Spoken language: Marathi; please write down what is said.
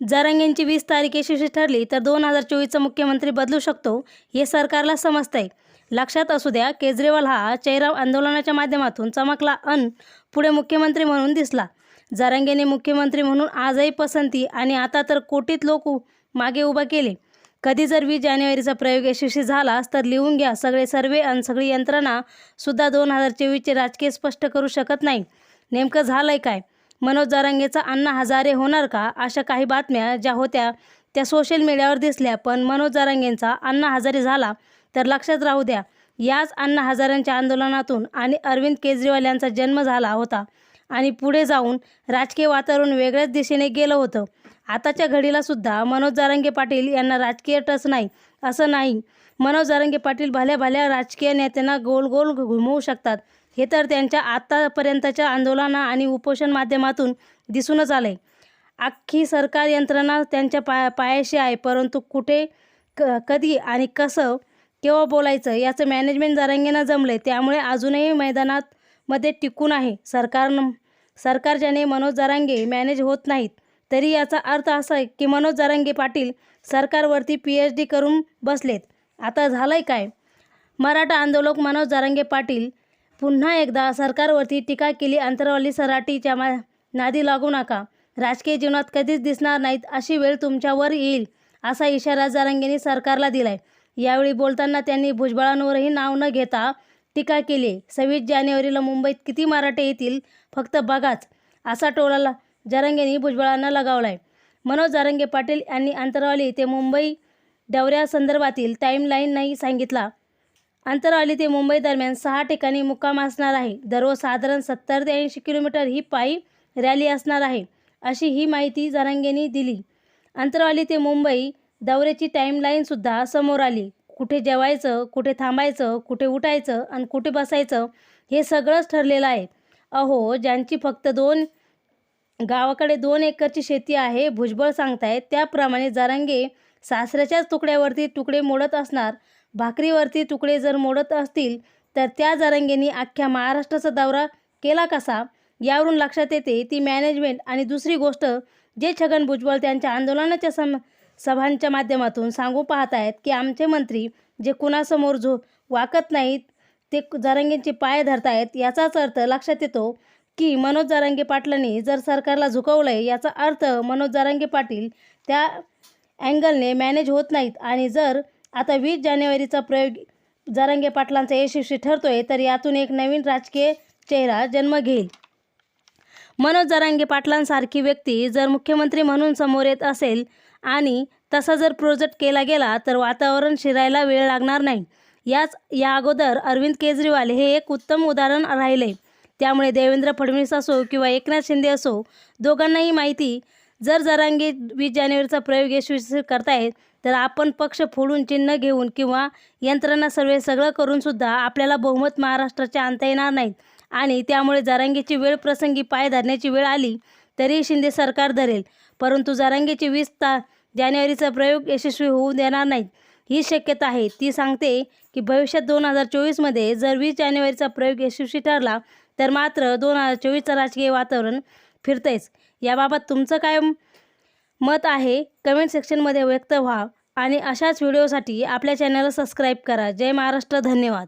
जरांगेंची वीस तारीख यशस्वी ठरली तर दोन हजार चोवीसचा मुख्यमंत्री बदलू शकतो हे सरकारला समजतंय. लक्षात असू द्या केजरीवाल हा चैराव आंदोलनाच्या माध्यमातून चमकला अन पुढे मुख्यमंत्री म्हणून दिसला. जरांगेने मुख्यमंत्री म्हणून आजही पसंती आणि आता तर कोटीत लोक मागे उभा केले. कधी जर वीस जानेवारीचा प्रयोग यशस्वी झालास तर लिहून घ्या सगळे सर्वे आणि सगळी यंत्रणा सुद्धा दोन हजार चोवीसचे राजकीय स्पष्ट करू शकत नाही. नेमकं झालंय काय? मनोज जारांगेचा अण्णा हजारे होणार का अशा काही बातम्या ज्या होत्या त्या सोशल मीडियावर दिसल्या. पण मनोज जरांगेंचा अण्णा हजारे झाला तर लक्षात राहू द्या याच अण्णा हजारांच्या आंदोलनातून आणि अरविंद केजरीवाल यांचा जन्म झाला होता आणि पुढे जाऊन राजकीय वातावरण वेगळ्याच दिशेने गेलं होतं. आताच्या घडीला सुद्धा मनोज जारंगे पाटील यांना राजकीय टच नाही असं नाही. मनोज जारंगे पाटील भल्या भल्या राजकीय नेत्यांना गोल गोल घुमवू शकतात. हे तर त्यांच्या आत्तापर्यंतच्या आंदोलना आणि उपोषण माध्यमातून दिसूनच आलंय. अख्खी सरकार यंत्रणा त्यांच्या पाया पायाशी आहे परंतु कुठे क कधी आणि कसं केव्हा बोलायचं याचं मॅनेजमेंट जरांगेंना जमले त्यामुळे अजूनही मैदानात मध्ये टिकून आहे. सरकार सरकार ज्याने मनोज जरांगे मॅनेज होत नाहीत. तरी याचा अर्थ असा आहे की मनोज जरांगे पाटील सरकारवरती पी एच डी करून बसलेत. आता झालं आहे काय? मराठा आंदोलक मनोज जरांगे पाटील पुन्हा एकदा सरकारवरती टीका केली. अंतरवाली सराटीच्या मा नादी लागू नका. राजकीय जीवनात कधीच दिसणार नाहीत अशी वेळ तुमच्यावर येईल असा इशारा जारंगेंनी सरकारला दिलाय. यावेळी बोलताना त्यांनी भुजबळांवरही नाव न घेता टीका केली. सव्वीस जानेवारीला मुंबईत किती मराठे येतील फक्त बघाच असा टोलाला जारंगेंनी भुजबळांना लगावलाय. मनोज जारंगे पाटील यांनी अंतरवाली ते मुंबई दौऱ्यासंदर्भातील टाईमलाईनही सांगितला. अंतरवाली ते मुंबई दरम्यान सहा ठिकाणी मुक्काम असणार आहे. दररोज साधारण सत्तर ते ऐंशी किलोमीटर ही पायी रॅली असणार आहे अशी ही माहिती जरांगेंनी दिली. अंतरवाली ते मुंबई दौऱ्याची टाईमलाईनसुद्धा समोर आली. कुठे जेवायचं कुठे थांबायचं कुठे उठायचं आणि कुठे बसायचं हे सगळंच ठरलेलं आहे. अहो ज्यांची फक्त दोन गावाकडे दोन एकरची शेती आहे भुजबळ सांगतायत त्याप्रमाणे जरांगे सासऱ्याच्याच तुकड्यावरती तुकडे मोडत असणार. भाकरीवरती तुकडे जर मोडत असतील तर त्या जरंगेनी अख्ख्या महाराष्ट्राचा दौरा केला कसा? यावरून लक्षात येते ती मॅनेजमेंट आणि दुसरी गोष्ट जे छगन भुजबळ त्यांच्या आंदोलनाच्या सम सभांच्या माध्यमातून सांगू पाहत आहेत की आमचे मंत्री जे कुणासमोर झो वाकत नाहीत ते जरंगेंचे पाय धरतायत याचाच अर्थ लक्षात येतो की मनोज जरांगे पाटलांनी जर सरकारला झुकवलं आहे याचा अर्थ मनोज जरांगे पाटील त्या अँगलने मॅनेज होत नाहीत. आणि जर आता वीस जानेवारीचा प्रयोग जरांगे पाटलांचा यशस्वी ठरतोय तर यातून एक नवीन राजकीय चेहरा जन्म घेईल. मनोज जरांगे पाटलांसारखी व्यक्ती जर मुख्यमंत्री म्हणून समोर येत असेल आणि तसा जर प्रोजेक्ट केला गेला तर वातावरण शिरायला वेळ लागणार नाही. याच या अगोदर अरविंद केजरीवाल हे एक उत्तम उदाहरण राहिले. त्यामुळे देवेंद्र फडणवीस असो किंवा एकनाथ शिंदे असो दोघांनाही माहिती जर जरांगी वीस जानेवारीचा प्रयोग यशस्वी करतायत तर आपण पक्ष फोडून चिन्ह घेऊन किंवा यंत्रणा सर्वे सगळं करूनसुद्धा आपल्याला बहुमत महाराष्ट्राचे आणता येणार नाहीत. आणि त्यामुळे जारांगीची वेळ प्रसंगी पाय धरण्याची वेळ आली तरी शिंदे सरकार धरेल. परंतु जारांगीची वीस ता जानेवारीचा प्रयोग यशस्वी होऊ देणार नाहीत. ही शक्यता आहे. ती सांगते की भविष्यात दोन हजार चोवीसमध्ये जर वीस जानेवारीचा प्रयोग यशस्वी ठरला तर मात्र दोन हजार चोवीसचं राजकीय वातावरण फिरतेच याबाबत तुमचं काय मत आहे? कमेंट सेक्शनमध्ये व्यक्त व्हा आणि अशाच व्हिडिओसाठी आपल्या चॅनलला सबस्क्राईब करा. जय महाराष्ट्र. धन्यवाद.